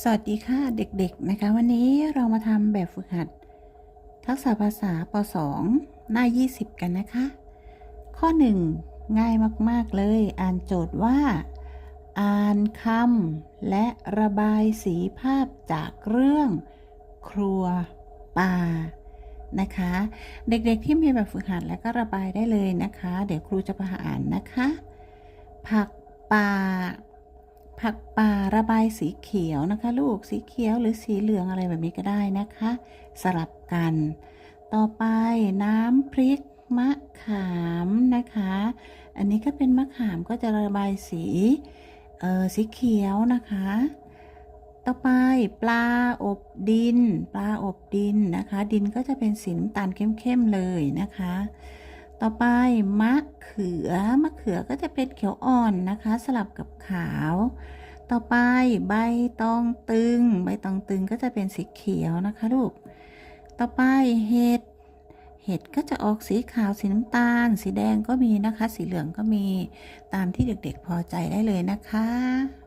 สวัสดีค่ะเด็กๆนะคะ วันนี้เรามาทำแบบฝึกหัด ทักษะภาษาป .2 หน้า 20 กันนะคะ ข้อ 1 ง่ายมากๆเลย อ่านโจทย์ว่า อ่านคำและระบายสีภาพจากเรื่อง ครัวป่านะคะ เด็กๆที่มีแบบฝึกหัดแล้วก็ระบายได้เลยนะคะ เดี๋ยวครูจะพาอ่านนะคะ ผักป่า ผักป่าระบายสีเขียวนะคะ ลูกสีเขียวหรือสีเหลืองอะไรแบบนี้ก็ได้นะคะ สลับกัน ต่อไปน้ำพริกมะขามนะคะ อันนี้ก็เป็นมะขามก็จะระบายสีเออสีเขียวนะคะ ต่อไปปลาอบดิน ปลาอบดินนะคะ ดินก็จะเป็นสีน้ำตาลเข้มๆเลยนะคะ ต่อไปมะเขือ มะเขือก็จะเป็นเขียวอ่อนนะคะ สลับกับขาว ต่อไปใบตองตึง ใบตองตึงก็จะเป็นสีเขียวนะคะลูก ต่อไปเห็ด เห็ดก็จะออกสีขาว สีน้ำตาล สีแดงก็มีนะคะ สีเหลืองก็มี ตามที่เด็กๆพอใจได้เลยนะคะ